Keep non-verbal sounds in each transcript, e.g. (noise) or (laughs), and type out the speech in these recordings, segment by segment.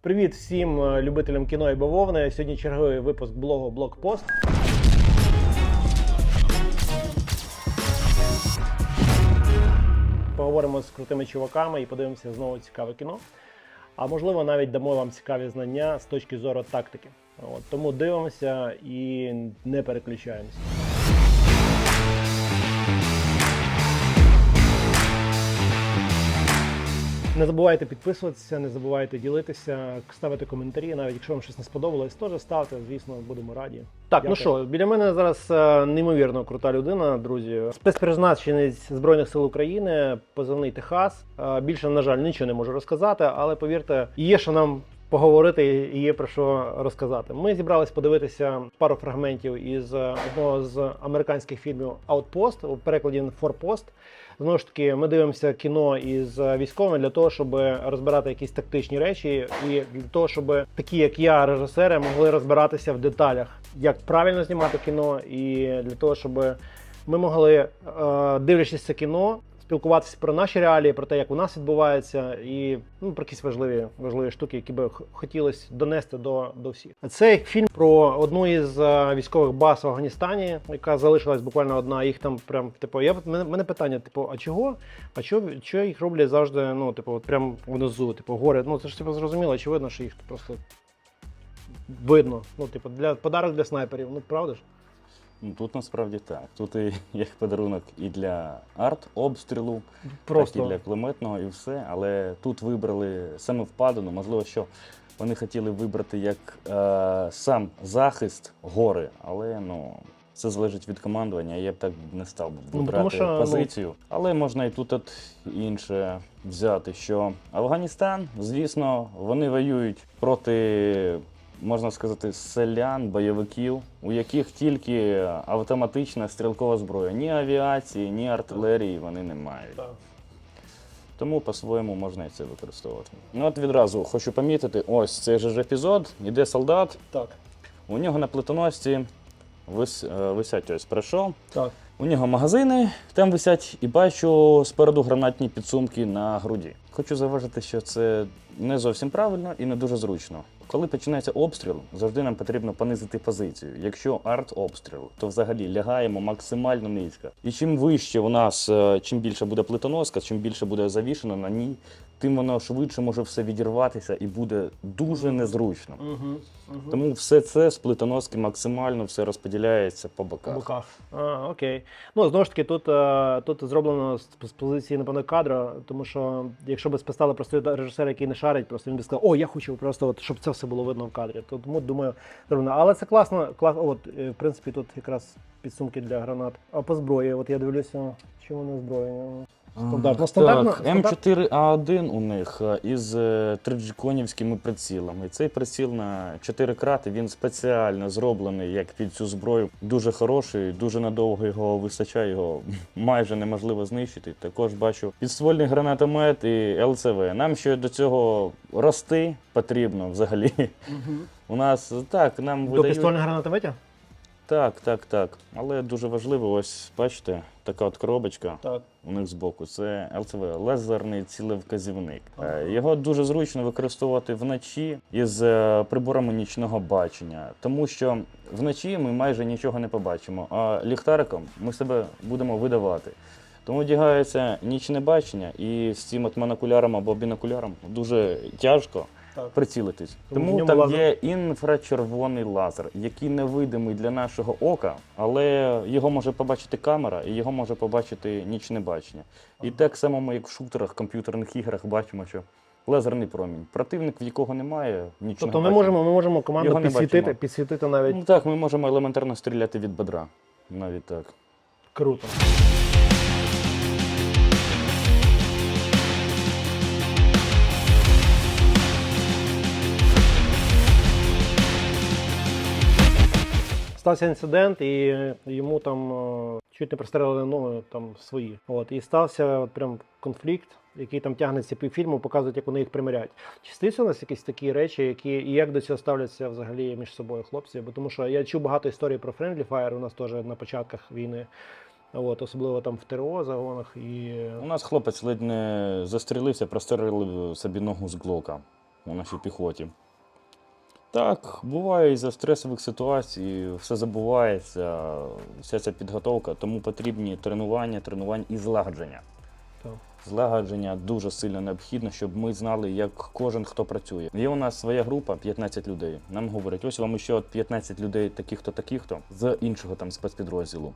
Привіт всім е, любителям кіно і бавовни. Сьогодні черговий випуск блогу Блокпост. Поговоримо з крутими чуваками і подивимося знову цікаве кіно. А можливо, навіть дамо вам цікаві знання з точки зору тактики. От, тому дивимося і не переключаємося. Не забувайте підписуватися, не забувайте ділитися, ставити коментарі. Навіть якщо вам щось не сподобалось, теж ставте. Звісно, будемо раді. Так, ну що, біля мене зараз е, неймовірно крута людина, друзі. Спецпризначенець Збройних сил України, позивний Техас. Е, Більше, на жаль, нічого не можу розказати, але повірте, є що нам. Поговорити і є про що розказати. Ми зібрались подивитися пару фрагментів із е, одного з американських фільмів Outpost, у перекладі Forpost. Знову ж таки, ми дивимося кіно із е, військовими для того, щоб розбирати якісь тактичні речі, і для того, щоб такі, як я, режисери, могли розбиратися в деталях, як правильно знімати кіно, і для того, щоб ми могли, е, дивлячись це кіно, спілкуватися про наші реалії, про те, як у нас відбувається, і ну, про якісь важливі важливі штуки, які би хотілося донести до, до всіх. Це фільм про одну із е, військових баз в Афганістані, яка залишилась буквально одна. Їх там прям типу, я мене, мене питання: типу, а чого? А чого, чого їх роблять завжди? Ну, типу, от прям внизу, типу, гори. Ну це ж типу зрозуміло, очевидно, що їх просто видно. Ну, типу, для подарок для снайперів, ну правда ж? Ну, Тут насправді так. Тут і (laughs) як подарунок і для арт-обстрілу, Просто так і для кулеметного, і все. Але тут вибрали саме впадину. Можливо, що вони хотіли вибрати як е, сам захист гори, але ну. Це залежить від командування. Я б так не став Ну, вибирати тому що, ну- позицію. Але можна і тут от інше взяти, що Афганістан, звісно, вони воюють проти, можна сказати, селян, бойовиків, у яких тільки автоматична стрілкова зброя. Ні авіації, ні артилерії вони не мають. Тому по-своєму можна і це використовувати. Ну от відразу хочу помітити: ось цей же епізод, іде солдат, Так. у нього на плитоносці вис, е, висять ось пройшов. Так. У нього магазини там висять, і бачу спереду гранатні підсумки на груді. Хочу зауважити, що це не зовсім правильно і не дуже зручно. Коли починається обстріл, завжди нам потрібно понизити позицію. Якщо арт-обстріл, то взагалі лягаємо максимально низько. І чим вище у нас, е, чим більше буде плитоноска, чим більше буде завішено на ній, тим воно швидше може все відірватися і буде дуже незручно. Угу. Угу. Тому все це з плитоноски максимально все розподіляється по По боках. боках. А, окей. Ну, знову ж таки, тут, е, тут зроблено з, з позиції, напевно, кадра, тому що якщо б спитали просто режисера, який не шарить, просто він би сказав, о, я хочу просто, от, щоб це все було видно в кадрі. То, Тому думаю, зроблено. Але це класно, класно. От, е, в принципі, тут якраз підсумки для гранат. А по зброї, от я дивлюся, чим вони озброєні. Стандартно, стандартно, Так, М4А1 у них е, із е, триджиконівськими прицілами. Цей приціл на 4 крати він спеціально зроблений як під цю зброю. Дуже хороший, дуже надовго його вистачає, його (laughs) майже неможливо знищити. Також бачу підствольний гранатомет і ЛЦВ. Нам ще до цього рости потрібно взагалі. У нас так, нам До видають. пістольних гранатометів? Так, так, так. Але дуже важливо, ось бачите, така от коробочка Так. у них збоку. Це ЛЦВ, лазерний цілевказівник. Е, Його дуже зручно використовувати вночі із е, приборами нічного бачення, тому що вночі ми майже нічого не побачимо, а ліхтариком ми себе будемо видавати. Тому одягається нічне бачення, і з цим от монокуляром або бінокуляром дуже тяжко. Прицілитись. Тому Тому там лазер- є інфрачервоний лазер, який невидимий для нашого ока, але його може побачити камера і його може побачити нічне бачення. І так само ми, як в шутерах, комп'ютерних іграх, бачимо, що лазерний промінь. Противник, в якого немає нічного Тобто ми можемо, ми можемо команду Його підсвітити, підсвітити навіть Ну так, ми можемо елементарно стріляти від бедра. Навіть так. круто. Стався інцидент, і йому там е, чуть не прострелили ноги там свої. От і стався от прям конфлікт, який там тягнеться півфільму, показують, як вони їх примиряють. Чи стаються у нас якісь такі речі, які і як до цього ставляться взагалі між собою хлопці? Бо тому що я чув багато історій про Friendly Fire, у нас теж на початках війни. От, особливо там в ТРО загонах і У нас хлопець ледь не застрілився, прострелив собі ногу з глока. у нашій піхоті. Так, буває із-за стресових ситуацій, все забувається, вся ця підготовка, тому потрібні тренування, тренування і злагодження. Так. Злагодження дуже сильно необхідно, щоб ми знали, як кожен хто працює. Є у нас своя група, 15 людей. Нам говорять, ось вам ще 15 людей, таких-то, таких-то, з іншого там спецпідрозділу.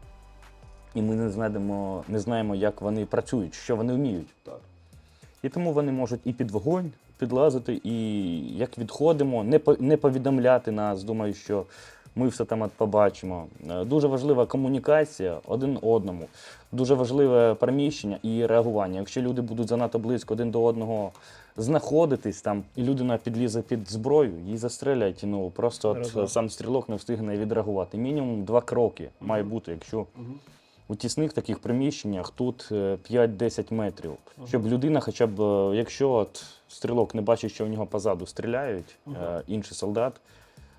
І ми не знаємо, не знаємо, як вони працюють, що вони вміють. Так. І тому вони можуть і під вогонь підлазити, і як відходимо, не, по- не повідомляти нас. Думаю, що ми все там побачимо. Е, Дуже важлива комунікація один одному, дуже важливе переміщення і реагування. Якщо люди будуть занадто близько один до одного знаходитись там, і людина підлізе під зброю, її застрелять. Ну просто от, сам стрілок не встигне відреагувати. Мінімум два кроки має бути, якщо у тісних таких приміщеннях тут е, 5-10 метрів, щоб людина, хоча б е, якщо от стрілок не бачить, що в нього позаду стріляють, е, інший солдат.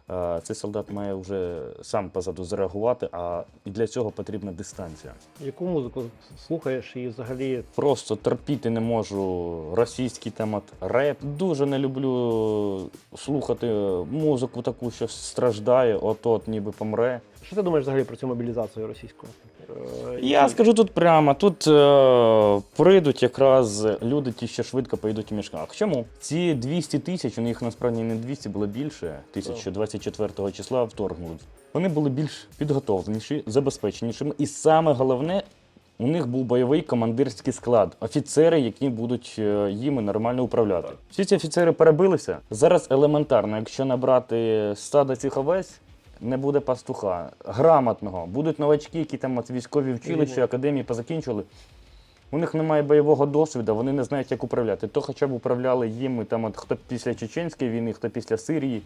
е, Цей солдат має вже сам позаду зреагувати, а і для цього потрібна дистанція. Яку музику слухаєш і взагалі Просто терпіти не можу російський там от реп. Дуже не люблю слухати музику таку, що страждає, от-от ніби помре. що ти думаєш взагалі про цю мобілізацію російську? Е, Я скажу тут прямо: тут е, прийдуть якраз люди, ті, що швидко поїдуть у мішках. Чому? Ці 200 тисяч, у них насправді не 200, було більше, 1024 числа вторгнуть. Вони були більш підготовленіші, забезпеченішими, і саме головне. У них був бойовий командирський склад, офіцери, які будуть е, їми нормально управляти. Всі ці офіцери перебилися. Зараз елементарно, якщо набрати стадо цих овець, не буде пастуха грамотного. Будуть новачки, які там от військові вчилища, академії позакінчували. У них немає бойового досвіду, вони не знають, як управляти. То хоча б управляли їм там, от, хто після Чеченської війни, хто після Сирії.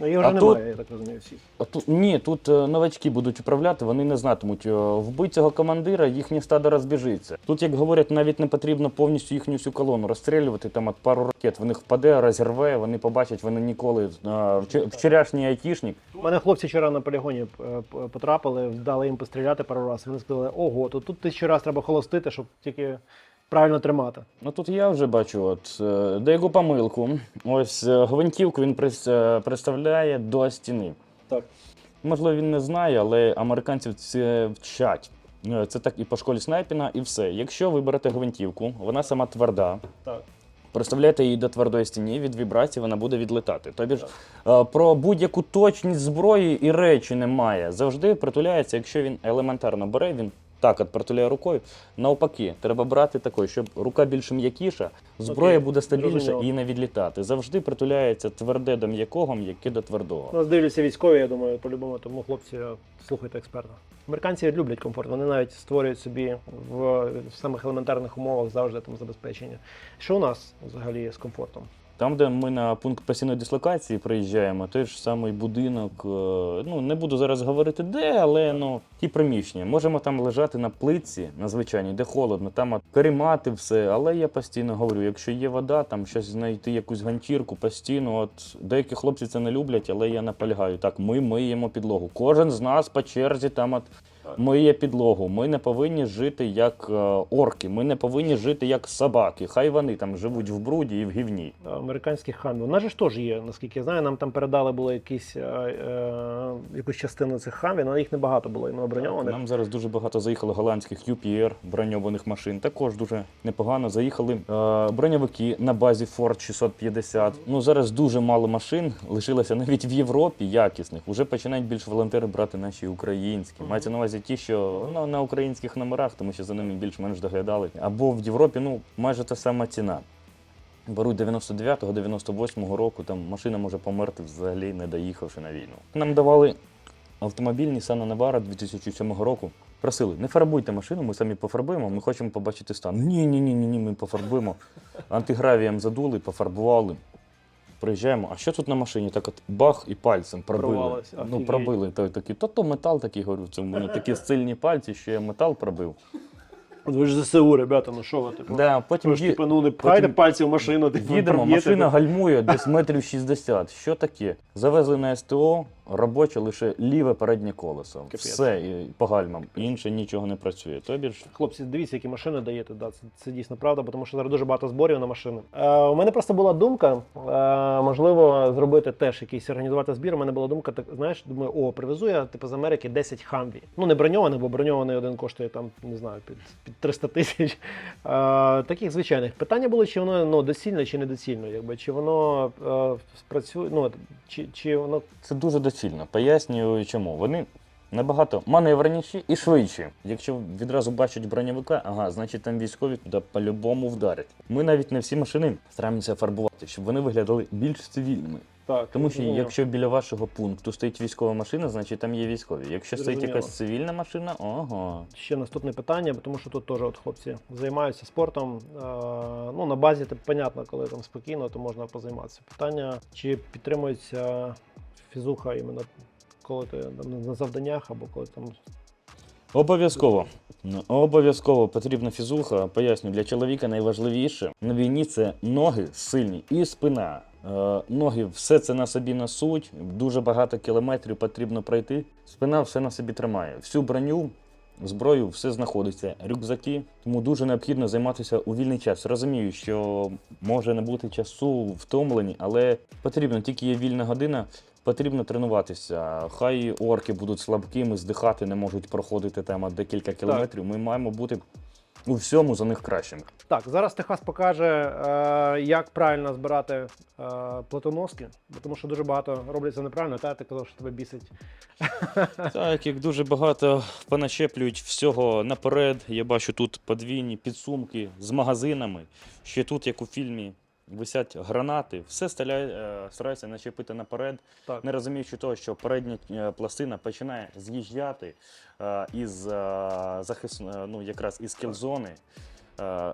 Ну, їх вже А немає, тут- я так розумію, всіх. А тут, ні, тут е, новачки будуть управляти, вони не знатимуть. Е, Вбить цього командира, їхнє стадо розбіжиться. Тут, як говорять, навіть не потрібно повністю їхню всю колону розстрілювати, там от пару ракет в них впаде, розірве, вони побачать, вони ніколи. е, вчо- Вчорашній айтішник У мене хлопці вчора на полігоні е, п- потрапили, дали їм постріляти пару разів. Вони сказали, ого, то тут тисячу раз треба холостити, щоб тільки правильно тримати. Ну тут я вже бачу, от е, деяку помилку. Ось е, гвинтівку він представляє до стіни. Так. Можливо, він не знає, але американців це вчать. Е, Це так і по школі снайпіна, і все. Якщо ви берете гвинтівку, вона сама тверда. Так. Приставляєте її до твердої стіні, від вібрації вона буде відлетати. Тобі ж про будь-яку точність зброї і речі немає. Завжди притуляється, якщо він елементарно бере, він так от притуляє рукою. Навпаки, треба брати такою, щоб рука більш м'якіша, зброя Окей, буде стабільніша зрозуміло. і не відлітати. Завжди притуляється тверде до м'якого, м'яке до твердого. Нас дивляться військові, я думаю, по-любому, тому хлопці, слухайте експерта. Американці люблять комфорт, вони навіть створюють собі в, в самих елементарних умовах завжди там забезпечення. Що у нас взагалі з комфортом? Там, де ми на пункт постійної дислокації приїжджаємо, той ж самий будинок. е, Ну не буду зараз говорити де, але ну ті приміщення. Можемо там лежати на плитці, на звичайній, де холодно, там от карімати все. Але я постійно говорю, якщо є вода, там щось знайти якусь ганчірку постійно. От деякі хлопці це не люблять, але я наполягаю. Так, ми миємо підлогу. Кожен з нас по черзі там от. Миє підлогу. Ми не повинні жити як е, орки. Ми не повинні жити як собаки. Хай вони там живуть в бруді і в гівні. Американських хамів. У нас же ж теж є, наскільки я знаю, нам там передали було якісь, е, е, якусь частину цих хамів, але їх небагато було іменно броньованих. Нам зараз дуже багато заїхало голландських UPR броньованих машин. Також дуже непогано заїхали е, броньовики на базі Ford 650. Ну зараз дуже мало машин лишилося навіть в Європі якісних. Уже починають більш волонтери брати наші українські. Мається на увазі ті, що ну, на українських номерах, тому що за ними більш-менш доглядали. Або в Європі, ну майже та сама ціна. Беруть 99-го, 98-го року, там машина може померти взагалі, не доїхавши на війну. Нам давали автомобіль Nissan Navara 2007 року. Просили, не фарбуйте машину, ми самі пофарбуємо, ми хочемо побачити стан. Ні, ні, ні, ні, ні, ми пофарбуємо. Антигравієм задули, пофарбували. Приїжджаємо, а що тут на машині? Так от бах і пальцем пробили. Порвалося, Ну, офігеть. пробили. То, такі, то, то метал такий, говорю, це в мене такі (laughs) сильні пальці, що я метал пробив. От ви ж ЗСУ, ребята, ну що ви типу? Да, потім Ви ж ї- типу, ну не пхайте пальці в машину, типу, Їдемо, проб'єте, машина ну. гальмує десь метрів 60. Що таке? Завезли на СТО, робоче лише ліве переднє колесо. Капець. Все і по гальмам. Інше нічого не працює. Тобі ж Хлопці, дивіться, які машини даєте. Да, це, це дійсно правда, тому що зараз дуже багато зборів на машини. Е, у мене просто була думка, е, можливо, зробити теж якийсь організувати збір. У мене була думка, так знаєш, думаю, о, привезу я типу з Америки 10 хамві. Ну не броньованих, бо броньований один коштує там, не знаю, під, під 300 тисяч. Е, таких звичайних. Питання було, чи воно ну, доцільно чи недоцільно, якби чи воно е, спрацює, ну чи, чи воно це дуже доцільно. Пояснюю, чому. Вони набагато маневреніші і швидші. Якщо відразу бачать броньовика, ага, значить там військові туди по-любому вдарять. Ми навіть не всі машини стараємося фарбувати, щоб вони виглядали більш цивільними. так. Тому що зрозуміло. якщо біля вашого пункту стоїть військова машина, значить там є військові. Якщо стоїть якась цивільна машина, ого. Ще наступне питання, тому що тут теж от хлопці займаються спортом. Е, ну, на базі, типу, понятно, коли там спокійно, то можна позайматися. Питання, чи підтримується фізуха іменно коли ти на завданнях або коли там. Обов'язково. Ну, Обов'язково потрібна фізуха. Поясню, для чоловіка найважливіше на війні це ноги сильні і спина. Е, ноги все це на собі несуть, дуже багато кілометрів потрібно пройти. Спина все на собі тримає. Всю броню, зброю, все знаходиться, рюкзаки. Тому дуже необхідно займатися у вільний час. Розумію, що може не бути часу втомлені, але потрібно тільки є вільна година. Потрібно тренуватися. Хай орки будуть слабкими, здихати, не можуть проходити там декілька кілометрів. Ми маємо бути у всьому за них кращими. Так, зараз Техас покаже, е, як правильно збирати е, плитоноски, бо тому що дуже багато роблять це неправильно, та ти казав, що тебе бісить. (laughs) Так, як дуже багато поначеплюють всього наперед. Я бачу тут подвійні підсумки з магазинами. Ще тут, як у фільмі, висять гранати. Все стріляє, е, стараються начепити наперед, Так. не розуміючи того, що передня е, пластина починає з'їжджати е, із захис, ну, якраз із кілзони.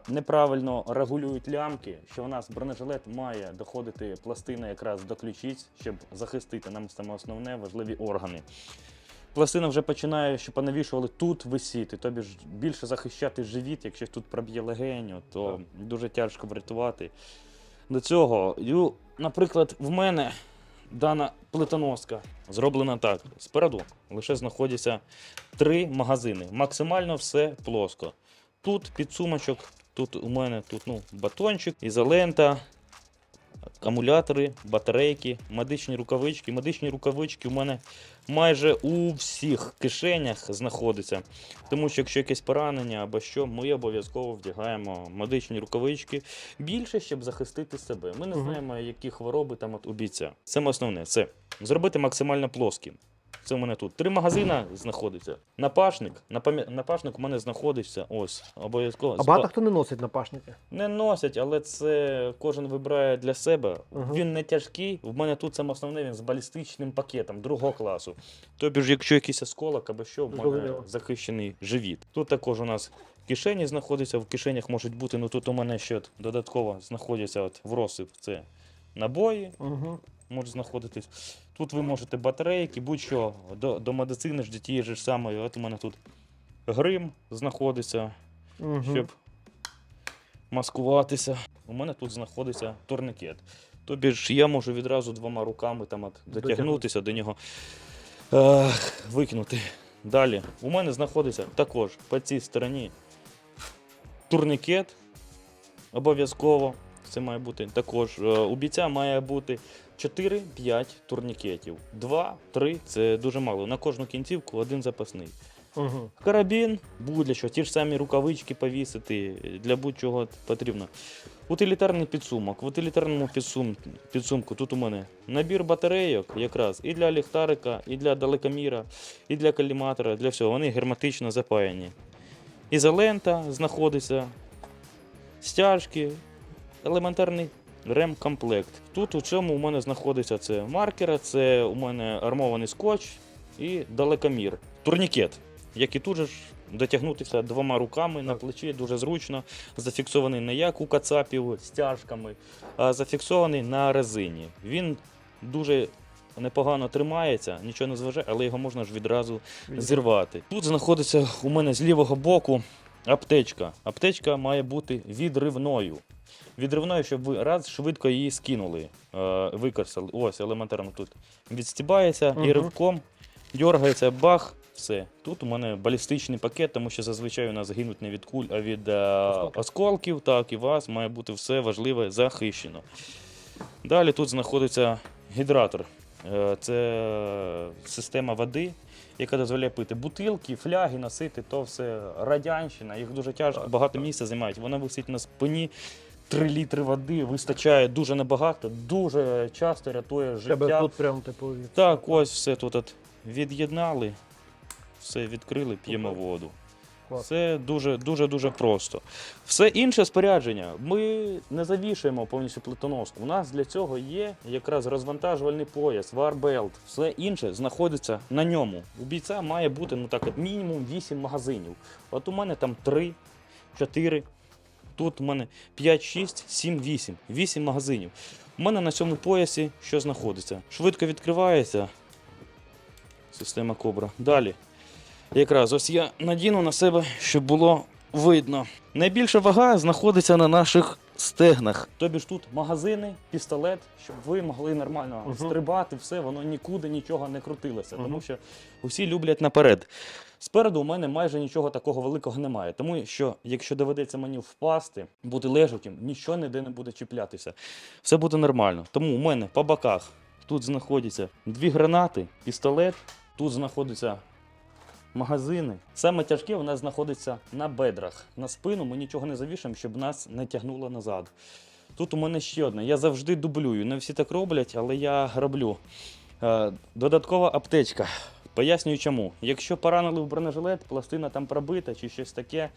Неправильно регулюють лямки, що в нас бронежилет має доходити пластина якраз до ключиць, щоб захистити нам саме основне важливі органи. Пластина вже починає, що понавішували тут висіти, тобі ж більше захищати живіт, якщо тут проб'є легеню, то дуже тяжко врятувати. До цього, наприклад, в мене дана плитоноска зроблена так. Спереду лише знаходяться три магазини. Максимально все плоско. Тут підсумочок, тут у мене тут, ну, батончик, ізолента, акумулятори, батарейки, медичні рукавички. Медичні рукавички у мене майже у всіх кишенях знаходяться. Тому що якщо якесь поранення або що, ми обов'язково вдягаємо медичні рукавички більше, щоб захистити себе. Ми не знаємо, які хвороби там от у бійця. Саме основне це зробити максимально плоским. Це у мене тут три магазини знаходиться. Напашник. Напам'я- Напашник у мене знаходиться. Ось, обов'язково. А багато хто не носить напашники. Не носять, але це кожен вибирає для себе. Мгм. Він не тяжкий. В мене тут саме основне він з балістичним пакетом другого класу. Тобі ж, якщо якийсь осколок або що, в мене Зрозуміло. захищений живіт. Тут також у нас кишені знаходяться. В кишенях можуть бути. Ну тут у мене ще от додатково знаходяться от в розсип. Це набої Угу. Можуть знаходитись. Тут ви можете батарейки, будь-що до, до медицини ж тієї ж самої. От у мене тут грим знаходиться Угу. щоб маскуватися. У мене тут знаходиться турникет. Тобі ж я можу відразу двома руками там от дотягнутися до нього, е, викинути. Далі. У мене знаходиться також по цій стороні турникет. Обов'язково. Це має бути також. Е, У бійця має бути 4-5 турнікетів. 2-3 це дуже мало. На кожну кінцівку один запасний. Угу. Карабін, чого, ті ж самі рукавички повісити, для будь-чого потрібно. Утилітарний підсумок. В утилітарному підсум, підсумку тут у мене набір батарейок, якраз і для ліхтарика, і для далекоміра, і для коліматора, для всього. Вони герметично запаяні. Ізолента знаходиться, стяжки, елементарний ремкомплект. Тут у цьому у мене знаходиться це маркера, це у мене армований скотч і далекомір. Турнікет, який тут же ж дотягнутися двома руками на плечі, дуже зручно. Зафіксований не як у кацапів стяжками, а зафіксований на резині. Він дуже непогано тримається, нічого не зважає, але його можна ж відразу зірвати. Тут знаходиться у мене з лівого боку аптечка. Аптечка має бути відривною. Відривною, щоб ви раз швидко її скинули, е, використали. Ось елементарно тут відстібається і ривком дергається, бах, все. Тут у мене балістичний пакет, тому що зазвичай у нас гинуть не від куль, а від е, Осколків. осколків. Так, і у вас має бути все важливе захищено. Далі тут знаходиться гідратор. Е, Це система води, яка дозволяє пити бутилки, фляги, носити, то все радянщина. Їх дуже тяжко, багато місця займають. Вона висить на спині. 3 літри води вистачає дуже небагато, дуже часто рятує В Тебе життя. тут прям типу. від- Так, ось все тут от від'єднали, все відкрили, п'ємо воду. Це дуже дуже дуже просто. Все інше спорядження ми не завішуємо повністю плитоноску. У нас для цього є якраз розвантажувальний пояс, варбелт. Все інше знаходиться на ньому. У бійця має бути ну так, мінімум 8 магазинів. От у мене там 3, 4. Тут у мене 5, 6, 7, 8. 8 магазинів. У мене на цьому поясі що знаходиться? Швидко відкривається. Система Кобра. Далі. Якраз ось я надіну на себе, щоб було видно. Найбільша вага знаходиться на наших стегнах. Тобі ж тут магазини, пістолет, щоб ви могли нормально Мгм. стрибати, все, воно нікуди нічого не крутилося. Тому що усі люблять наперед. Спереду у мене майже нічого такого великого немає. Тому що, якщо доведеться мені впасти, бути лежачим, нічого ніде не буде чіплятися. Все буде нормально. Тому у мене по боках тут знаходяться дві гранати, пістолет, тут знаходяться магазини. Саме тяжке у нас знаходиться на бедрах. На спину ми нічого не завішаємо, щоб нас не тягнуло назад. Тут у мене ще одне. Я завжди дублюю. Не всі так роблять, але я роблю. Е, додаткова аптечка. Пояснюю чому. Якщо поранили в бронежилет, пластина там пробита чи щось таке,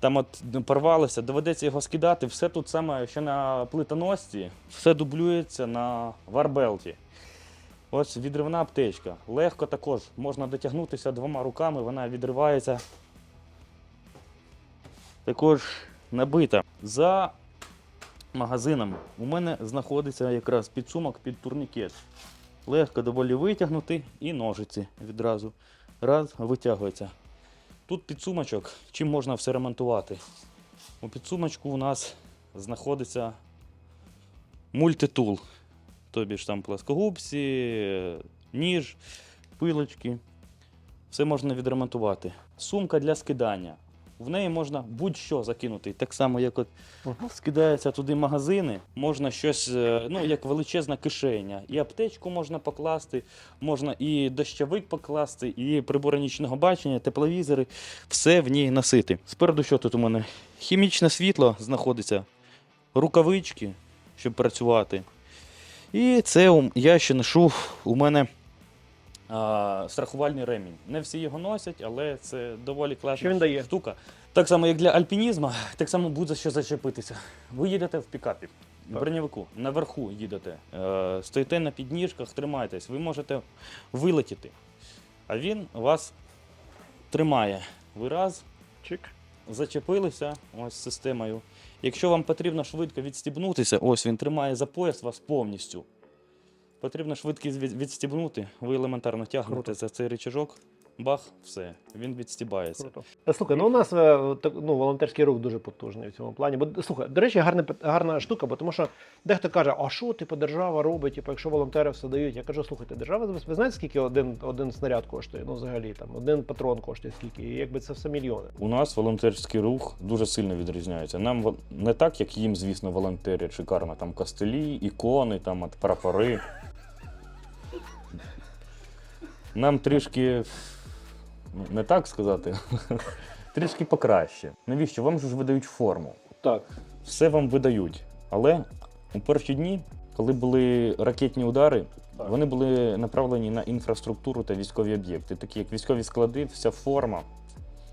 там от порвалося, доведеться його скидати. Все тут саме, що на плитоносці, все дублюється на варбелті. Ось відривна аптечка. Легко також можна дотягнутися двома руками, вона відривається. Також набита. За магазином у мене знаходиться якраз підсумок під турнікет. Легко доволі витягнути і ножиці відразу. Раз, витягується. Тут підсумочок, чим можна все ремонтувати. У підсумочку у нас знаходиться мультитул. Тобі ж там пласкогубці, ніж, пилочки. Все можна відремонтувати. Сумка для скидання. В неї можна будь-що закинути. Так само, як от Мгм. скидаються туди магазини, можна щось, е, ну, як величезна кишеня. І аптечку можна покласти, можна і дощовик покласти, і прибори нічного бачення, тепловізори, все в ній носити. Спереду що тут у мене? Хімічне світло знаходиться, рукавички, щоб працювати. І це я ще ношу у мене страхувальний ремінь. Не всі його носять, але це доволі класна Що він дає? штука. Так само, як для альпінізму, так само буде що зачепитися. Ви їдете в пікапі, в Так. броньовику, наверху їдете, е, стоїте на підніжках, тримаєтесь, ви можете вилетіти. А він вас тримає. Ви раз, Чик. зачепилися ось системою. Якщо вам потрібно швидко відстібнутися, ось він тримає за пояс вас повністю. Потрібно швидко від- відстібнути, ви елементарно тягнете Круто. за цей рычажок, бах, все, він відстібається. Круто. Е, Слухай, ну у нас е, так, ну, волонтерський рух дуже потужний в цьому плані. Бо слухай, до речі, гарна, гарна штука, бо тому що дехто каже, а що типу держава робить, типу, якщо волонтери все дають. Я кажу, слухайте, держава ви знаєте, скільки один, один снаряд коштує? Ну, взагалі там один патрон коштує скільки, і якби це все мільйони. У нас волонтерський рух дуже сильно відрізняється. Нам не так, як їм, звісно, волонтерять шикарно. Там костелі, ікони, там от прапори. Нам трішки, ну, не так сказати, (laughs) трішки покраще. Навіщо? Вам же ж видають форму. Так. Все вам видають. Але у перші дні, коли були ракетні удари, Так. вони були направлені на інфраструктуру та військові об'єкти, такі як військові склади, вся форма,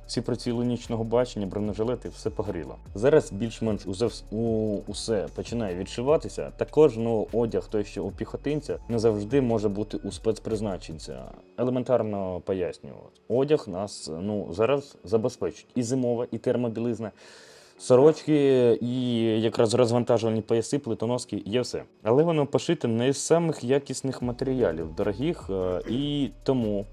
всі приціли нічного бачення, бронежилети, все погоріло. Зараз більш-менш усе, усе починає відшиватися. Також ну, одяг, той, що у піхотинця, не завжди може бути у спецпризначенця. Елементарно пояснюю. Одяг нас ну, зараз забезпечить і зимова, і термобілизна. Сорочки і якраз розвантажувальні пояси, плитоноски, є все. Але воно пошите не з самих якісних матеріалів, дорогих. е, І тому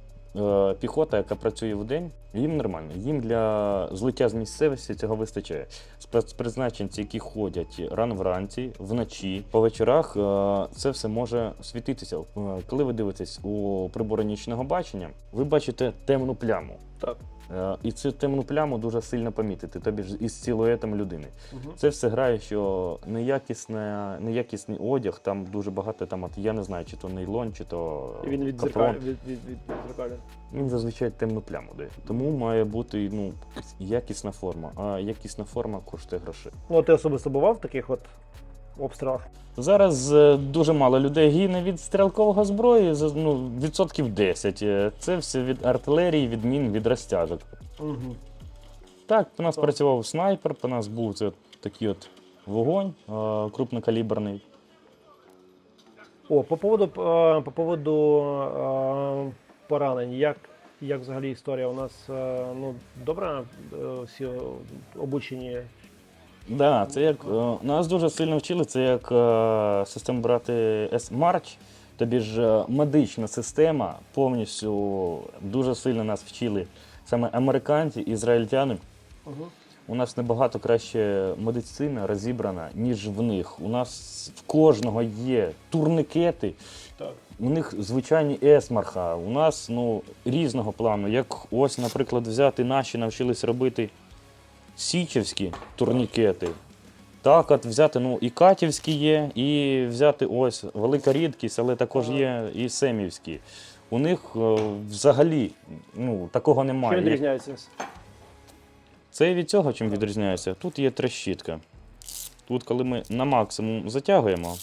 піхота, яка працює в день, їм нормально. Їм для злиття з місцевості цього вистачає. Спецпризначенці, які ходять рано вранці, вночі, по вечорах, е, це все може світитися. Е, Коли ви дивитесь у прибори нічного бачення, ви бачите темну пляму. Так. Е, І цю темну пляму дуже сильно помітити, тобі ж із силуетом людини. Угу. Це все грає, що неякісне, неякісний одяг, там дуже багато, там, от, я не знаю, чи то нейлон, чи то Він від зеркалі. Від, від, від, від. Він зазвичай темну пляму дає. Тому має бути ну, якісна форма. А якісна форма коштує грошей. Ну, ти особисто бував в таких от обстрілах? Зараз е, дуже мало людей гине від стрілкового зброї, ну, відсотків 10. Е, Це все від артилерії, від мін, від розтяжок. Угу. Так, по нас Так. працював снайпер, по нас був це такий от вогонь е, крупнокаліберний. О, по поводу, по поводу поранень. Як, як взагалі історія? У нас ну, добре всі обучені. Да, це як е, нас дуже сильно вчили, це як е, систему брати S-March. Тобі ж е, медична система повністю дуже сильно нас вчили. Саме американці, ізраїльтяни. Угу. У нас набагато краще медицина розібрана, ніж в них. У нас в кожного є турникети, Так. у них звичайні есмарха. У нас ну, різного плану. Як ось, наприклад, взяти наші навчились робити січівські турнікети. Так, от взяти, ну, і катівські є, і взяти ось велика рідкість, але також є і семівські. У них е, взагалі ну, такого Що немає. Відрізняється? це від цього чим відрізняється. Тут є трещітка. Тут, коли ми на максимум затягуємо,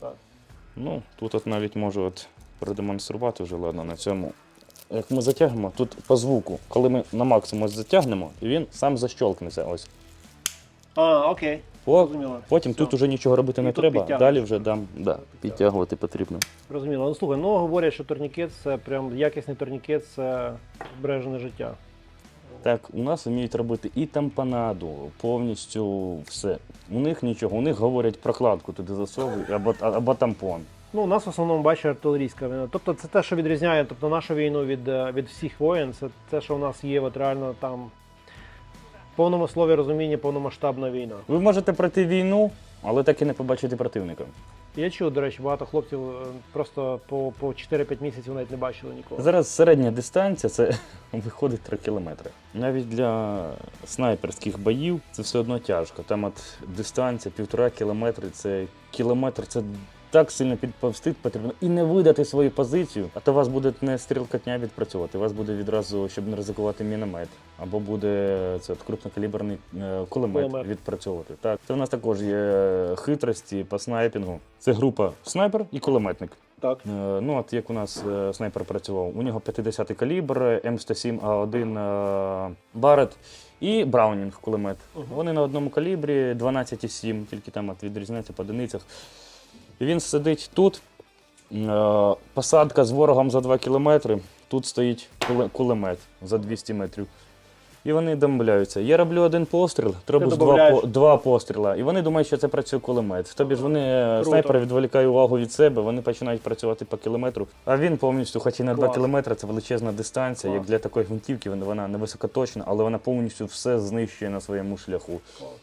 Так. ну, тут от навіть можу от продемонструвати вже ладно на цьому. Як ми затягнемо, тут по звуку, коли ми на максимум затягнемо, він сам защолкнеться. Ось. А, окей. О, Зрозуміло. потім Все. тут уже нічого робити І не тут треба. підтягнеш. Далі вже дам, да, підтягувати потрібно. Зрозуміло. Ну слухай, ну говорять, що турнікет це прям якісний турнікет, це збережене життя. Так, у нас вміють робити і тампонаду, повністю все. У них нічого, у них говорять прокладку туди засовуй або, або тампон. Ну, у нас в основному бачить артилерійська війна. Тобто це те, що відрізняє тобто, нашу війну від, е, від всіх воєн, це те, що в нас є от реально там в повному слові розуміння повномасштабна війна. Ви можете пройти війну, але так і не побачити противника. Я чув, до речі, багато хлопців е, просто по, по 4-5 місяців навіть не бачили нікого. Зараз середня дистанція це (laughs) виходить 3 кілометри. Навіть для снайперських боїв це все одно тяжко. Там от дистанція півтора кілометри, це кілометр, це так сильно підповсти потрібно і не видати свою позицію, а то вас буде не стрілкотня відпрацьовувати, у вас буде відразу, щоб не ризикувати міномет, або буде це от, крупнокаліберний е, кулемет, Кулемет. відпрацьовувати. Так, це в нас також є хитрості по снайпінгу. Це група снайпер і кулеметник. Так. Е, Ну, от як у нас е, снайпер працював, у нього 50-й калібр, М107А1 е, Барет і Браунінг кулемет. Мгм. Вони на одному калібрі 12,7, тільки там от відрізняється по одиницях. Він сидить тут. е, Посадка з ворогом за 2 кілометри. Тут стоїть кулемет за 200 метрів. І вони домовляються. Я роблю один постріл, треба ж два, добавляєш. по- два постріла. І вони думають, що це працює кулемет. Тобі ж вони е, Круто. снайпер відволікає увагу від себе, вони починають працювати по кілометру. А він повністю, хоч і на 2 Клас. кілометри, це величезна дистанція. Клас. Як для такої гвинтівки, вона- вона не високоточна, але вона повністю все знищує на своєму шляху.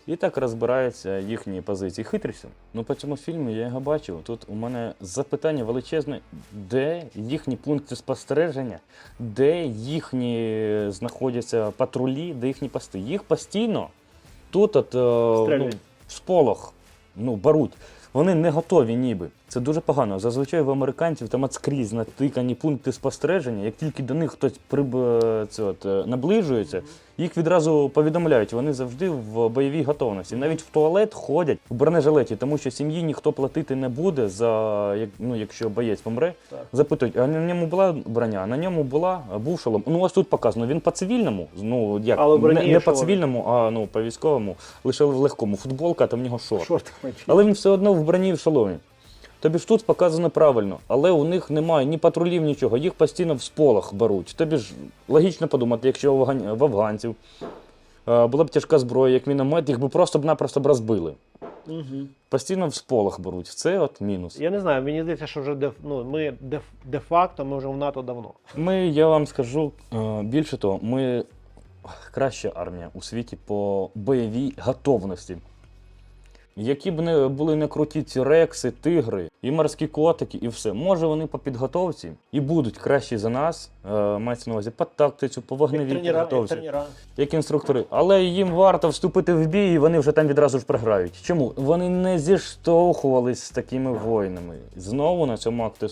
І так розбираються їхні позиції. Хитрістю. Ну по цьому фільмі я його бачив. Тут у мене запитання величезне, де їхні пункти спостереження, де їхні знаходяться патрулі, де їхні пости. Їх постійно тут от, е, ну, сполох ну, беруть. Вони не готові ніби. Це дуже погано. Зазвичай в американців там от скрізь натикані пункти спостереження. Як тільки до них хтось приб... це от, е, наближується, їх відразу повідомляють. Вони завжди в бойовій готовності. Навіть в туалет ходять в бронежилеті, тому що сім'ї ніхто платити не буде за як, ну, якщо боєць помре. Так. Запитують, а на ньому була броня? На ньому була був шолом. Ну ось тут показано. Він по цивільному. Ну як Але не, не по цивільному, а ну по військовому. Лише в легкому. Футболка, там в нього шорт. Менші. Але він все одно в броні і в шоломі. Тобі ж тут показано правильно, але у них немає ні патрулів, нічого, їх постійно в сполох беруть. Тобі ж логічно подумати, якщо в, афган... афганців е, була б тяжка зброя, як міномет, їх би просто б напросто б розбили. Постійно в сполох беруть. Це от мінус. Я не знаю, мені здається, що вже де, ну, ми де, де-факто ми вже в НАТО давно. Ми, я вам скажу е, більше того, ми краща армія у світі по бойовій готовності. Які б не були не круті ці рекси, тигри, і морські котики, і все. Може вони по підготовці і будуть кращі за нас, мається на увазі по тактиці, по вогневій підготовці, як інструктори. Але їм варто вступити в бій, і вони вже там відразу ж програють. Чому? Вони не зіштовхувались з такими воїнами. Знову на цьому е,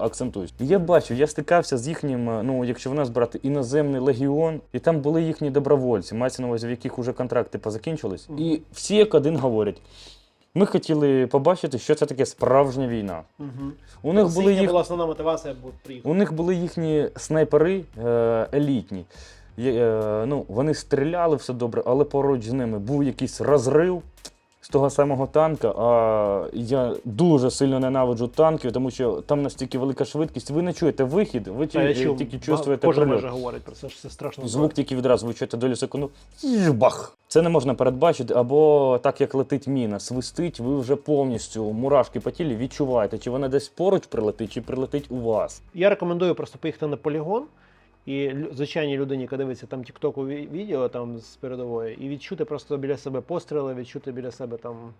акцентуюсь. Я бачу, я стикався з їхнім, е, ну якщо в нас брати іноземний легіон, і там були їхні добровольці, мається на увазі, в яких уже контракти позакінчились. І всі як один говорять. Ми хотіли побачити, що це таке справжня війна. Угу. У них були їх була основна мотивація приїхати. у них були їхні снайпери е, елітні. Е, е, ну, вони стріляли все добре, але поруч з ними був якийсь розрив з того самого танка. А я дуже сильно ненавиджу танків, тому що там настільки велика швидкість. Ви не чуєте вихід, ви ті- чув, тільки чувствуєте Кожен майже говорить про це, що це страшно. Звук тільки відразу ви чуєте долю секунду. Бах! Це не можна передбачити, або так як летить міна, свистить, ви вже повністю мурашки по тілі відчуваєте, чи вона десь поруч прилетить, чи прилетить у вас. Я рекомендую просто поїхати на полігон. І звичайні людині, яка дивиться там тіктоку відео там з передової, і відчути просто біля себе постріли, відчути біля себе там,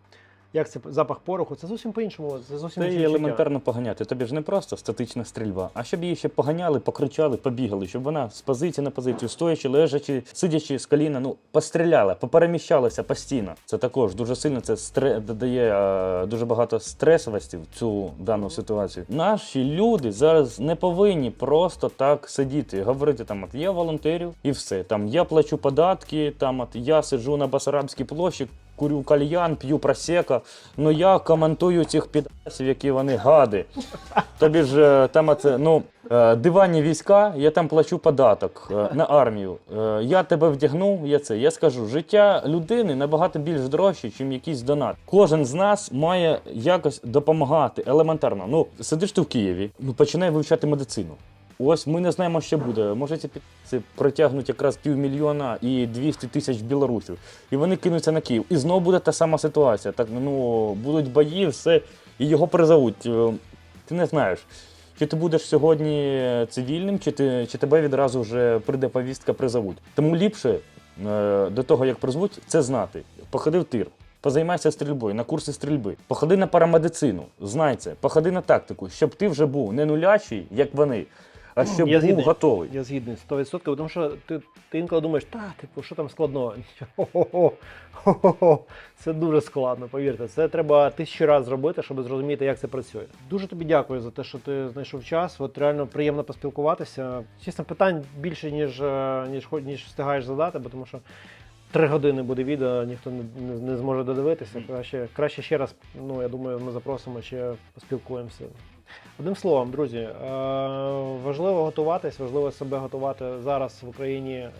як це запах пороху. Це зовсім по-іншому. Це зовсім Це її відчуття. елементарно поганяти. Тобі ж не просто статична стрільба, а щоб її ще поганяли, покричали, побігали, щоб вона з позиції на позицію, стоячи, лежачи, сидячи з коліна, ну постріляла, попереміщалася постійно. Це також дуже сильно це стре... додає е, дуже багато стресовості в цю дану ситуацію. Наші люди зараз не повинні просто так сидіти, говорити там, от я волонтерю і все. Там я плачу податки, там от я сиджу на Басарабській площі. Курю кальян, п'ю просека, ну я коментую цих підасів, які вони гади. Тобі ж е, там оце, ну, е, диванні війська, я там плачу податок е, на армію. Я тебе вдягну, я це. Я скажу, життя людини набагато більш дорожче, ніж якийсь донат. Кожен з нас має якось допомагати елементарно. Ну, сидиш ти в Києві, ну починай вивчати медицину. Ось ми не знаємо, що буде. Може, ці підписи протягнуть якраз півмільйона і 200 тисяч білорусів. І вони кинуться на Київ. І знову буде та сама ситуація. Так, ну, будуть бої, все, і його призовуть. Е, Ти не знаєш. Чи ти будеш сьогодні цивільним, чи, ти, чи тебе відразу вже прийде повістка, призовуть. Тому ліпше е, до того, як призвуть, це знати. Походи в тир, позаймайся стрільбою, на курси стрільби, походи на парамедицину, знай це, походи на тактику, щоб ти вже був не нулячий, як вони, а щоб Я був згідний. готовий. Я згідний 100%, тому що ти, ти інколи думаєш, та, типу, що там складного? Хо-хо-хо, хо-хо-хо. (laughs) Це дуже складно, повірте. Це треба тисячі разів зробити, щоб зрозуміти, як це працює. Дуже тобі дякую за те, що ти знайшов час. От реально приємно поспілкуватися. Чесно, питань більше, ніж, е, ніж, ніж встигаєш задати, бо тому що. Три години буде відео, ніхто не, не, не зможе додивитися. Краще, краще ще раз, ну я думаю, ми запросимо ще поспілкуємося. Одним словом, друзі, е, важливо готуватись, важливо себе готувати зараз в Україні. е,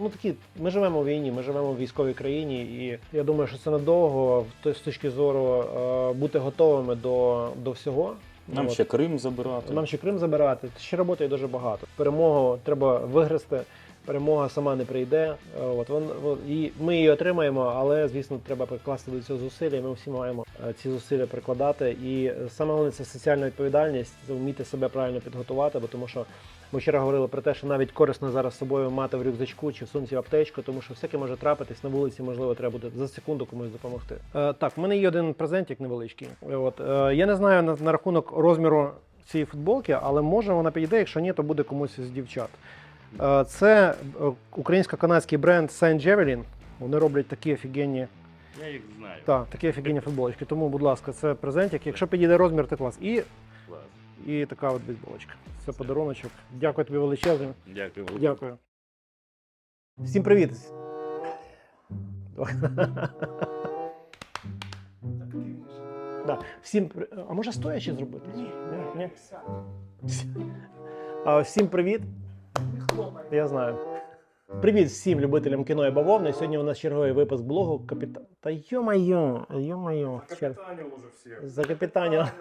Ну такі, ми живемо в війні, ми живемо в військовій країні, і я думаю, що це надовго з точки зору е, бути готовими до, до всього. Нам От. ще Крим забирати. Нам ще Крим забирати. Ще роботи є дуже багато. Перемогу треба вигризти. Перемога сама не прийде. Е, От вон, і ми її отримаємо, але звісно, треба прикласти до цього зусилля. Ми всі маємо е, ці зусилля прикладати. І саме головне це соціальна відповідальність, це вміти себе правильно підготувати, бо тому що ми вчора говорили про те, що навіть корисно зараз з собою мати в рюкзачку чи в сумці аптечку, тому що всяке може трапитись на вулиці, можливо, треба буде за секунду комусь допомогти. Е, так, в мене є один презентик невеличкий. Е, От е, я не знаю на, на рахунок розміру цієї футболки, але може вона підійде, якщо ні, то буде комусь із дівчат. Е, Це е, українсько-канадський бренд Saint Javelin. Вони роблять такі офігенні, Я їх знаю. та, такі офігенні футболочки. Тому, будь ласка, це презентик. Якщо підійде розмір, то клас. І, і така от бейсболочка. Це подаруночок. Дякую тобі величезно. Дякую. Дякую. Всім привіт. (laughs) Да. Всім, при- а може стоячи зробити? Ні. Ні? Всім привіт. Я знаю. Привіт всім любителям кіно і бавовни. Сьогодні у нас черговий випуск блогу Капітан. Та йо-майо, йо-майо. За капітаня.